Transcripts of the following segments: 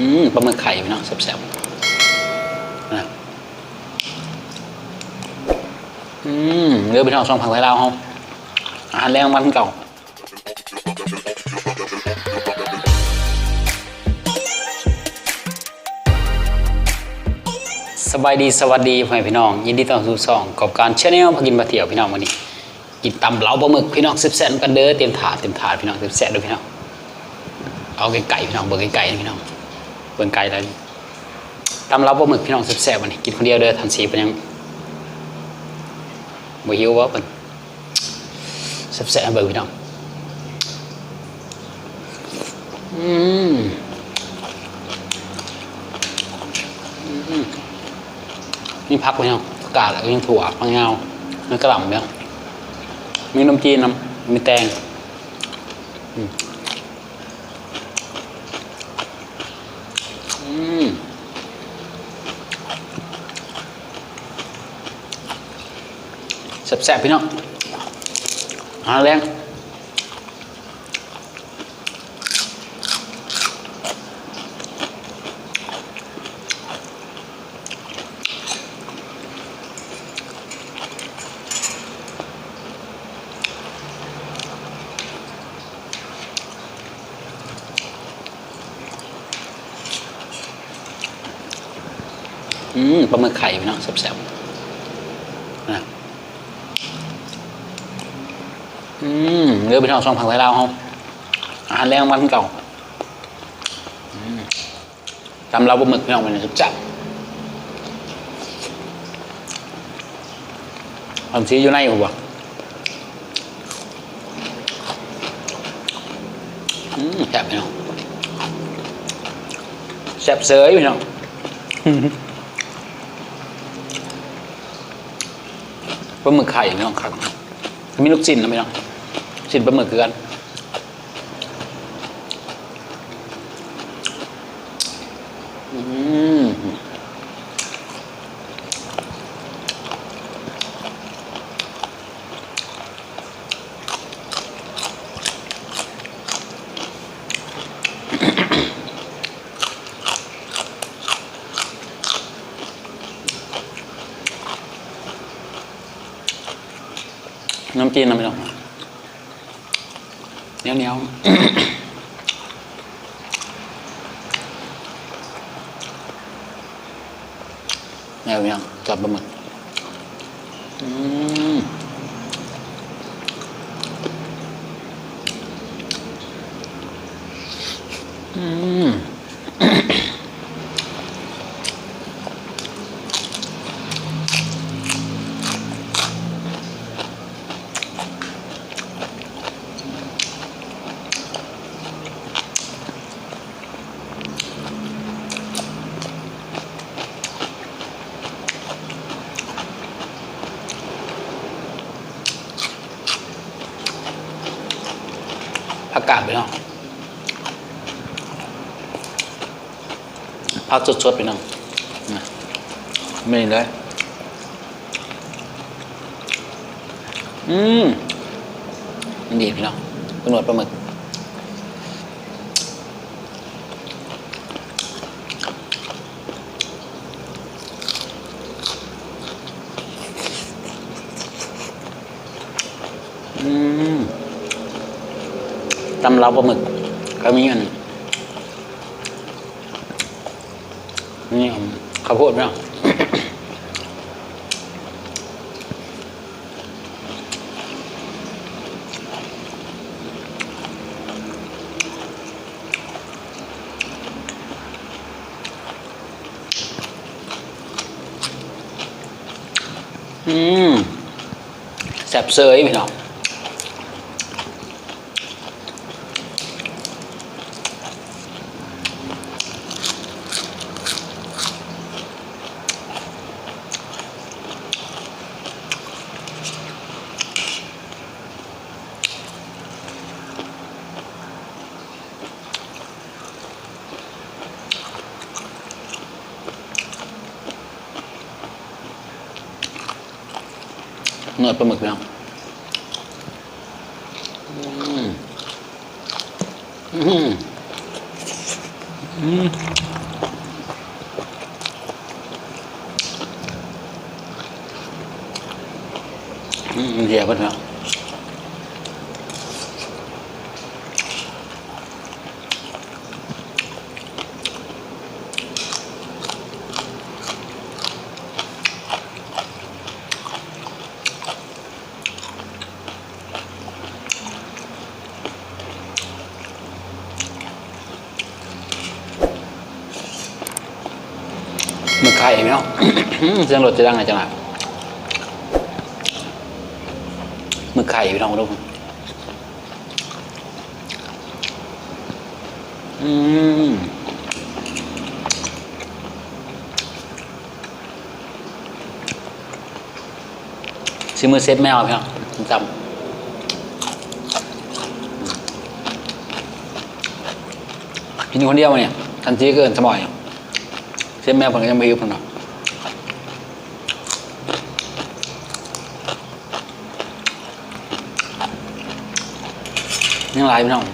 อืมปลาหมึกไข่พี่น้องแซ่บๆนะอืมเรือพี่น้องสองผักไทยลาวเฮาอาหารแรงวันเก่าสบายดีสวัสดีพ่อแม่พี่น้อง ยินดีต้อนรับสู่ช่องกอบการเชาแนลพากินมาเที่ยวพี่น้องวันนี้ กินตำเหลาปลาหมึกพี่น้องสิบแสนกันเด้อเตรียมถาดเตรียมถาดพี่น้องสิบแสนด้วยพี่น้องเอาไก่ๆพี่น้องเบิ่งไก่ๆนะพี่น้อง เบิ่งไก่แล้วตำเหลาปลาหมึกพี่น้องสิบแสนวันนี้กินคนเดียวเด้อทันสีเป็นยังบ่หิววะเป็นสิบแสนเบิ่งพี่น้องอืมมีพักไว้ยังกกาดแล้วยังถั่วผักเงาแล้วกระหล่ำเนี่ยมีนมจีนน้ำมีแตงอืม แซ่บๆพี่น้องหาแรงอืมปลาหมึกไข่พี่น้องแซ่บๆนะ อืมเรือพี่น้องสองผักไทยลาวเฮาอาหารแรงวันเก่าอืมตำเราปลาหมึกพี่น้องมันจะจับทำซีอยู่ในหัวอืมแซ่บพี่น้องแซ่บเสยพี่น้องปลาหมึกไข่ไม่ต้องครับมีลูกชิ้นนะไม่ต้อง ชิ้นปลาหมึกคือกัน อืมน้ำจีนนะไม่ต้องเหนี ยวเหนียวแนวยังจับปลาหมึกอืม กกาดไปเนาะผักสดๆไปเนาะนะไม่ได้เลยอืมมันดีพี่เนาะเป็นหนวดปลาหมึก อืม ตำเราปลาหมึกก็มีอันนี่ผมข้าวโพดไหมอะอืมแซ่บเซยพี่น้อง เนื้อปลาหมึกแล้วอืมอืมอืมเดี๋ยวเพิ่นนะ ไข่เนาะเสียงรถจะดังไงจังหวะมือไข่พี่น้องลูกอืมซื้อมือเซ็ตแมวพี่น้องจำกินอยู่คนเดียวมาเนี่ยทันทีเกินสมอย เซ็ตแมวผมยังไม่ยุบผมเนาะยังไลฟ์พี่น้อง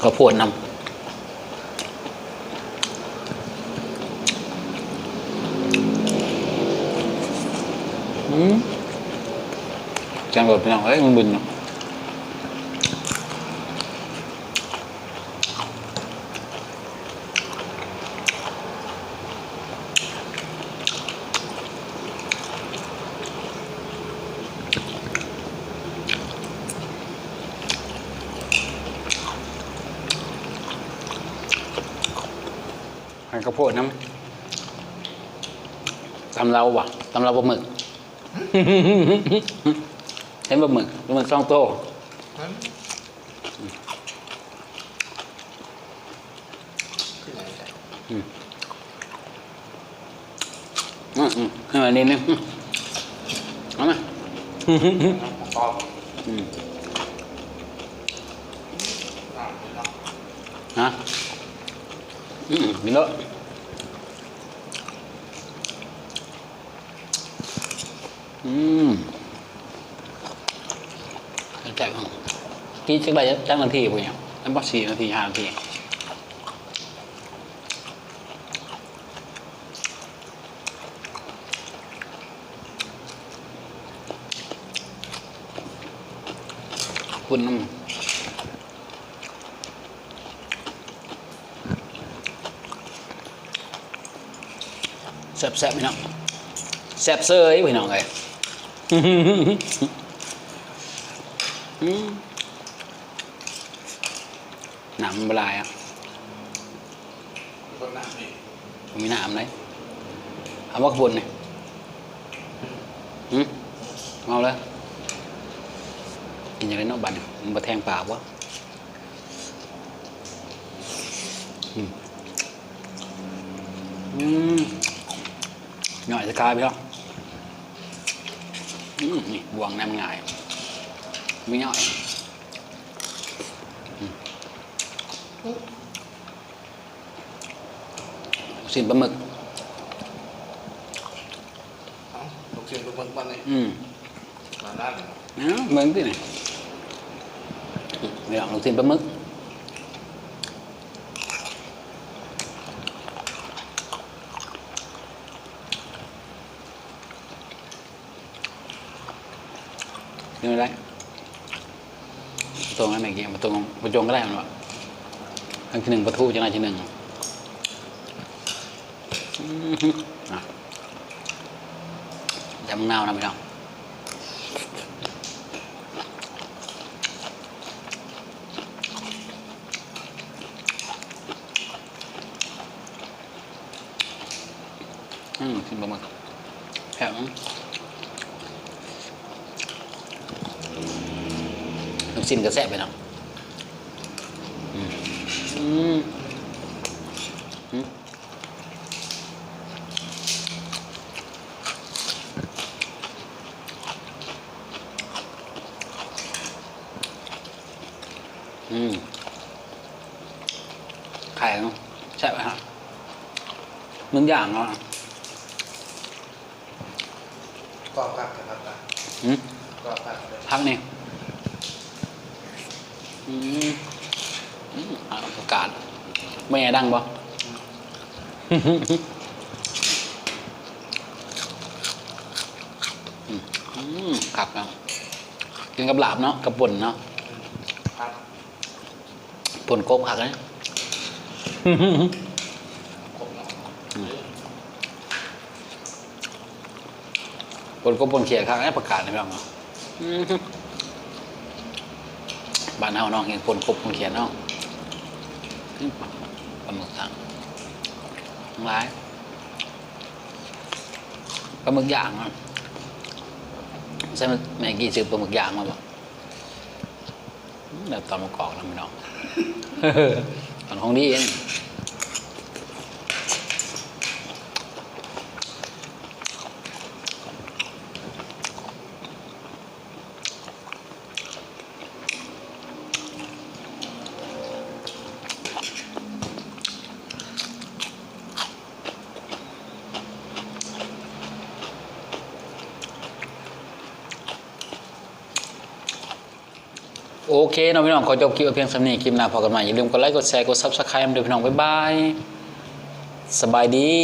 ขอโพดนำอืมจังรถพี่น้องเอ้ยมันบึนเนาะ ข้าวโพดน้ำตำเราว่ะตำเราปลาหมึกเห็นปลาหมึกปลาหมึกสองโตอืมอืมให้มานิดนึงอืมเอามาตอบอืมฮะอืมมีแล้ว อืมจักกี่จักได้จักนาทีปุ่นเนี่ยนั่นบ่สี่นาทีห้านาทีคุณน้ำแซ่บๆพี่น้องแซ่บเซยพี่น้องเลยอืม หนำเวลายอะคนหนามีหนามเลยเอาว่าขบวนเนี่ยหืมเอาเลยกินอย่างไรนอกบันเนี่ยมันมาแทงปากวะอืมหน่อยจะกลายไปแล้ว นี่บวงแนมง่ายไม่ง่ายอืมสินปลาหมึกเอ้าลูกชิ้นลูกมันมันนี่อืมมาด้านเอ้าเมืองที่ไหนไม่ลองลูกชิ้นปลาหมึก ยังไงได้ตรงนั้นไหนเกี่ยมาตรงมาจงก็ได้มันวะอันที่หนึ่งประตูจังไรที่หนึ่งอืมฮึอะจำนาวนะพี่น้องอืมกินปลาหมึกแข็ง กชิ้นก็แซ่บไปเนาะอืมอืมอืมอืมไข่เนาะแซ่บไหมฮะมึงอย่างเนาะก็พักกันครับอืมก็พักเลยพักนี่ อืมอืมอ่าประกาศไม่ดังบ่อืมอืมขับเนาะกินกับลาบเนาะกับป่นเนาะครับป่นโกบขักนะครบแล้วป่นกบป่นเขียขักนะประกาศนะพี่น้องเนาะ บ้านเฮาเนาะเห็นคนคบคนเขียเนาะอืมปลาหมึกย่างทั้งหลายปลาหมึกย่างเนาะใช่ไหมแม่กี้ซื้อปลาหมึกย่างมาบ่แบบตอนมากอกนะพี่น้องตอนของดีเอง โอเคนะพี่น้องขอจบคลิปเพียงสำนีคลิปหน้าพอกันใหม่อย่าลืมกดไลค์กดแชร์กดซับสไครต์ด้วยพี่น้องบ๊ายบายสบายดี